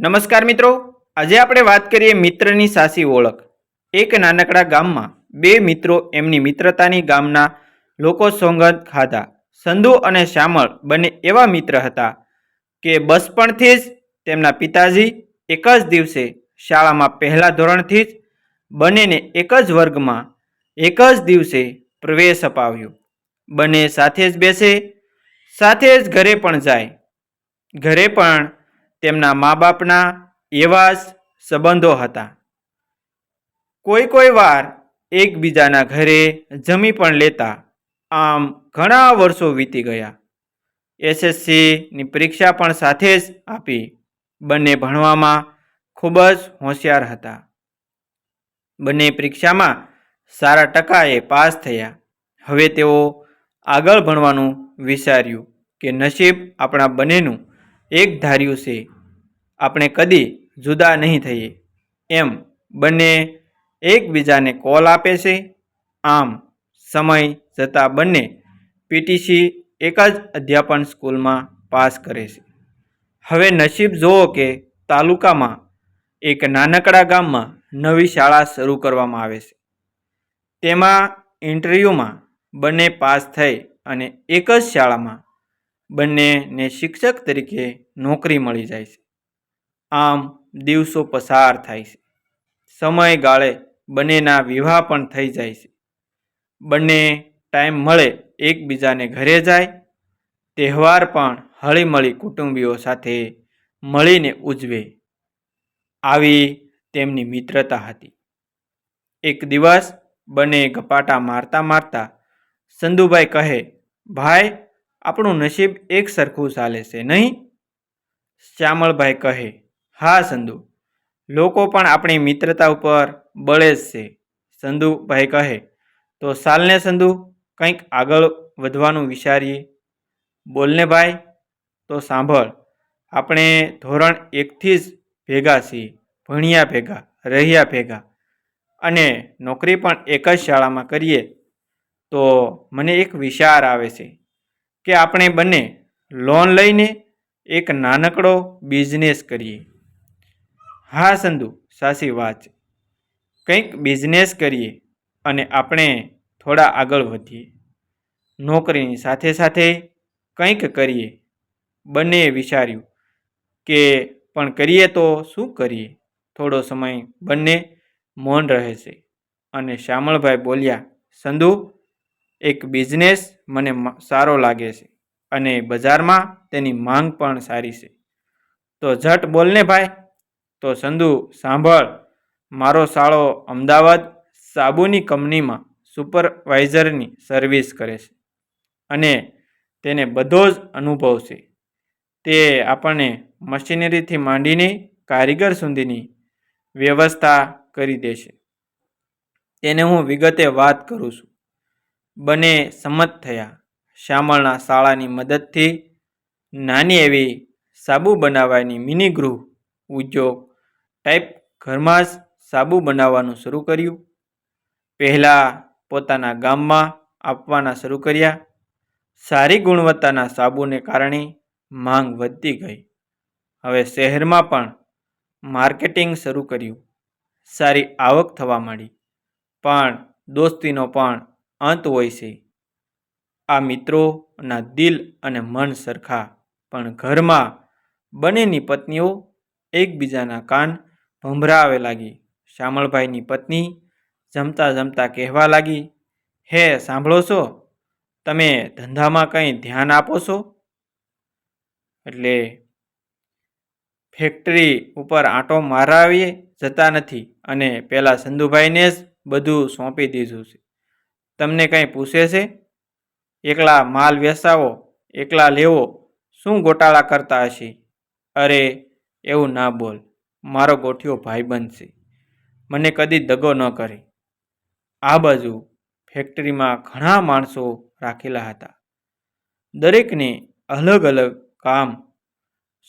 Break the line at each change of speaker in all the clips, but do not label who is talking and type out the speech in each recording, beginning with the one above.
નમસ્કાર મિત્રો. આજે આપણે વાત કરીએ મિત્રની સાસી ઓળખ. એક નાનકડા ગામમાં બે મિત્રો એમની મિત્રતાની ગામના લોકો સોંગત ખાધા. સંધુ અને શ્યામળ બંને એવા મિત્ર હતા કે બચપણથી જ તેમના પિતાજી એક જ દિવસે શાળામાં પહેલા ધોરણથી જ બંનેને એક જ વર્ગમાં એક જ દિવસે પ્રવેશ અપાવ્યો. બંને સાથે જ બેસે, સાથે જ ઘરે પણ જાય. ઘરે પણ તેમના મા બાપના એવા જ સંબંધો હતા. કોઈ કોઈ વાર એકબીજાના ઘરે જમી પણ લેતા આમ ઘણા વર્ષો વીતી ગયા. એસએસસીની પરીક્ષા પણ સાથે જ આપી બંને ભણવામાં ખૂબ જ હોશિયાર હતા. બંને પરીક્ષામાં સારા ટકાએ પાસ થયા. હવે તેઓ આગળ ભણવાનું વિચાર્યું કે નસીબ આપણા બંનેનું એક ધાર્યું છે. આપણે કદી જુદા નહીં થઈએ. એમ બંને એકબીજાને કોલ આપે છે. આમ સમય જતાં બંને પીટીસી એક જ અધ્યાપન સ્કૂલમાં પાસ કરે છે. હવે નસીબ જુઓ કે તાલુકામાં એક નાનકડા ગામમાં નવી શાળા શરૂ કરવામાં આવે છે. તેમાં ઇન્ટરવ્યૂમાં બંને પાસ થઈ અને એક જ શાળામાં બંનેને શિક્ષક તરીકે નોકરી મળી જાય છે. આમ દિવસો પસાર થાય છે. સમયગાળે બંનેના વિવાહ પણ થઈ જાય છે. બંને ટાઈમ મળે એકબીજાને ઘરે જાય. તહેવાર પણ હળીમળી કુટુંબીઓ સાથે મળીને ઉજવે. આવી તેમની મિત્રતા હતી. એક દિવસ બંને ગપાટા મારતા મારતા સંધુભાઈ કહે, ભાઈ, આપણું નસીબ એક સરખું ચાલે છે, નહીં? શ્યામળભાઈ કહે હા, સંધુ. લોકો પણ આપણી મિત્રતા ઉપર બળે જ છે સંધુભાઈ કહે. તો સાલને સંધુ, કંઈક આગળ વધવાનું વિચારીએ. બોલને ભાઈ. તો સાંભળ, આપણે ધોરણ એકથી જ ભેગા છીએ, ભણ્યા ભેગા, રહ્યા ભેગા. અને નોકરી પણ એક જ શાળામાં કરીએ. તો મને એક વિચાર આવે છે કે આપણે બંને લોન લઈને એક નાનકડો બિઝનેસ કરીએ. હા સંધુ, સાચી વાત. કંઈક બિઝનેસ કરીએ અને આપણે થોડા આગળ વધીએ. નોકરીની સાથે સાથે કંઈક કરીએ. બંને વિચાર્યું કે પણ કરીએ તો શું કરીએ? થોડો સમય બંને મૌન રહે છે અને શ્યામળભાઈ બોલ્યા, સંધુ, એક બિઝનેસ મને સારો લાગે છે અને બજારમાં તેની માંગ પણ સારી છે. તો ઝટ બોલને ભાઈ. તો સંધુ, સાંભળ. મારો સાળો અમદાવાદ સાબુની કંપનીમાં સુપરવાઇઝરની સર્વિસ કરે છે અને તેને બધો જ અનુભવ છે. તે આપણને મશીનરીથી માંડીને કારીગર સુધીની વ્યવસ્થા કરી દેશે તેને હું વિગતે વાત કરું છું. બંને સંમત થયા. શ્યામળના શાળાની મદદથી નાની એવી સાબુ બનાવવાની મિની ગૃહ ઉદ્યોગ ટાઈપ ઘરમાં જ સાબુ બનાવવાનું શરૂ કર્યું. પહેલાં પોતાના ગામમાં આપવાના શરૂ કર્યા. સારી ગુણવત્તાના સાબુને કારણે માંગ વધતી ગઈ. હવે શહેરમાં પણ માર્કેટિંગ શરૂ કર્યું. સારી આવક થવા માંડી. પણ દોસ્તીનો પણ અંત હોય છે. આ મિત્રોના દિલ અને મન સરખા. પણ ઘરમાં બંનેની પત્નીઓ એકબીજાના કાન ભંભરાવે લાગી. શ્યામળભાઈની પત્ની જમતા જમતા કહેવા લાગી, હે, સાંભળો છો? તમે ધંધામાં કંઈ ધ્યાન આપો છો? એટલે ફેક્ટરી ઉપર આંટો મારાવીએ જતા નથી અને પેલા સંધુભાઈને જ બધું સોંપી દીધું છે. તમને કંઈ પૂછે છે? એકલા માલ વેસાવો એકલા લેવો, શું ગોટાળા કરતા હશે? અરે, એવું ના બોલ. મારો ગોઠિયો ભાઈબંધ છે. મને કદી દગો ન કરે. આ બાજુ ફેક્ટરીમાં ઘણા માણસો રાખેલા હતા. દરેકને અલગ અલગ કામ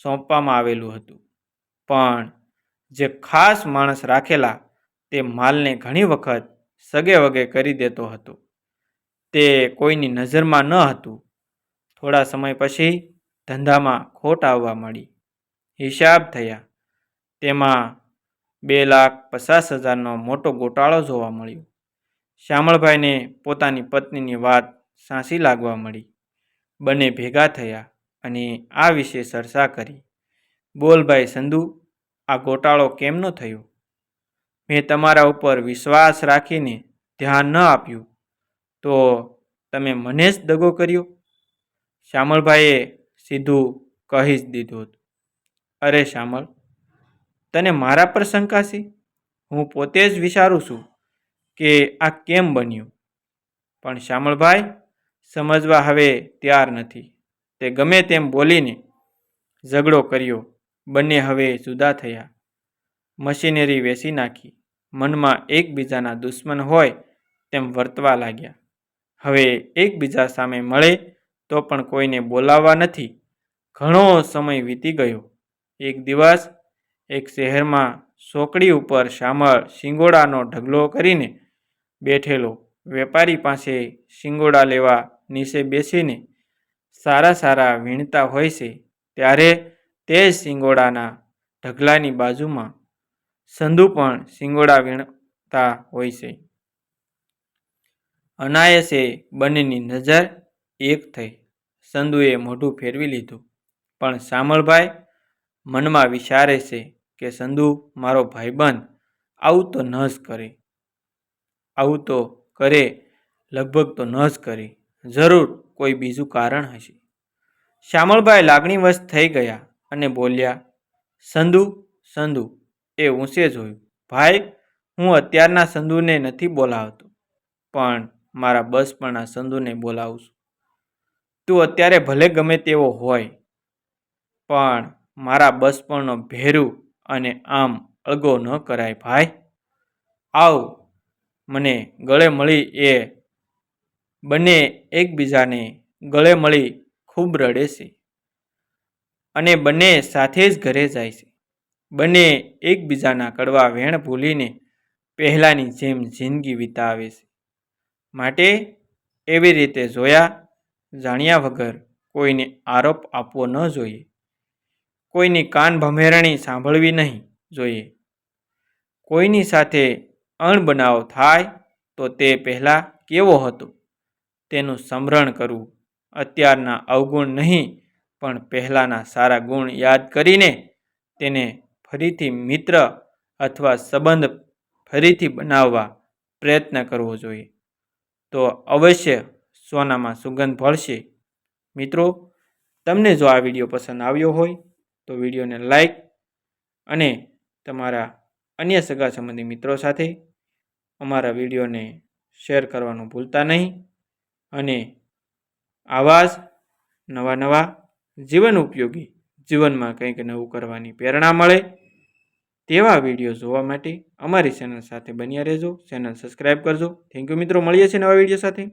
સોંપવામાં આવેલું હતું. પણ જે ખાસ માણસ રાખેલા તે માલને ઘણી વખત સગે વગે કરી દેતો હતો. તે કોઈની નજરમાં ન હતું. થોડા સમય પછી ધંધામાં ખોટ આવવા મળી હિસાબ થયા. તેમાં બે લાખ પચાસ હજારનો મોટો ગોટાળો જોવા મળ્યો. શ્યામળભાઈને પોતાની પત્નીની વાત સાંસી લાગવા મળી. બંને ભેગા થયા અને આ વિશે ચર્ચા કરી. બોલ ભાઈ સંધુ, આ ગોટાળો કેમનો થયો? મેં તમારા ઉપર વિશ્વાસ રાખીને ધ્યાન ન આપ્યું. તો તમે મને જ દગો કર્યો? શ્યામળભાઈએ સીધું કહી જ દીધું હતું. અરે શ્યામળ તને મારા પર શંકા છે? હું પોતે જ વિચારું છું કે આ કેમ બન્યું? પણ શ્યામળભાઈ સમજવા હવે તૈયાર નથી. તે ગમે તેમ બોલીને ઝઘડો કર્યો. બંને હવે જુદા થયા. મશીનરી વેચી નાખી. મનમાં એકબીજાના દુશ્મન હોય તેમ વર્તવા લાગ્યા. હવે એકબીજા સામે મળે તો પણ કોઈને બોલાવવા નથી. ઘણો સમય વીતી ગયો. એક દિવસ એક શહેરમાં સોકડી ઉપર શામળ શિંગોડાનો ઢગલો કરીને બેઠેલો. વેપારી પાસે શિંગોડા લેવા નીચે બેસીને સારા સારા વીણતા હોય છે, ત્યારે તે જ શિંગોડાના ઢગલાની બાજુમાં સંધુ પણ શિંગોડા વીણતા હોય છે. અનાયસે બંનેની નજર એક થઈ. સંધુએ મોઢું ફેરવી લીધું, પણ શામળભાઈ મનમાં વિચારે છે કે સંધુ મારો ભાઈબંધ આવું તો ન જ કરે. આવું તો કરે લગભગ તો ન જ કરે. જરૂર કોઈ બીજું કારણ હશે. શ્યામળભાઈ લાગણીવશ થઈ ગયા અને બોલ્યા સંધુ સંધુ એ ઊંચે જોયું, ભાઈ, હું અત્યારના સંધુને નથી બોલાવતો, પણ મારા બસપણના સંધુને બોલાવું છું. તું અત્યારે ભલે ગમે તેવો હોય, પણ મારા બસપણનો ભેરું અને આમ અળગો ન કરાય ભાઈ. આવ, મને ગળે મળી એ. બંને એકબીજાને ગળે મળી ખૂબ રડે છે. અને બંને સાથે જ ઘરે જાય છે. બંને એકબીજાના કડવા વેણ ભૂલીને પહેલાંની જેમ જિંદગી વિતાવે છે. માટે એવી રીતે જોયા, જાણ્યા વગર કોઈને આરોપ આપવો ન જોઈએ. કોઈની કાન ભમેરણી સાંભળવી નહીં જોઈએ. કોઈની સાથે અણબનાવ થાય તો તે પહેલાં કેવો હતો? તેનું સ્મરણ કરવું અત્યારના અવગુણ નહીં, પણ પહેલાંના સારા ગુણ યાદ કરીને તેને ફરીથી મિત્ર અથવા સંબંધ ફરીથી બનાવવા પ્રયત્ન કરવો જોઈએ. તો અવશ્ય સોનામાં સુગંધ ભળશે. મિત્રો, તમને જો આ વીડિયો પસંદ આવ્યો હોય તો વિડીયોને લાઈક અને તમારા અન્ય સગા સંબંધી મિત્રો સાથે અમારા વિડીયોને શેર કરવાનું ભૂલતા નહીં અને આવા જ નવા નવા જીવન ઉપયોગી જીવનમાં કંઈક નવું કરવાની પ્રેરણા મળે તેવા વીડિયો જોવા માટે અમારી ચેનલ સાથે બન્યા રહેજો. ચેનલ સબસ્ક્રાઈબ કરજો. થેન્ક યુ મિત્રો. મળીએ છીએ નવા વીડિયો સાથે.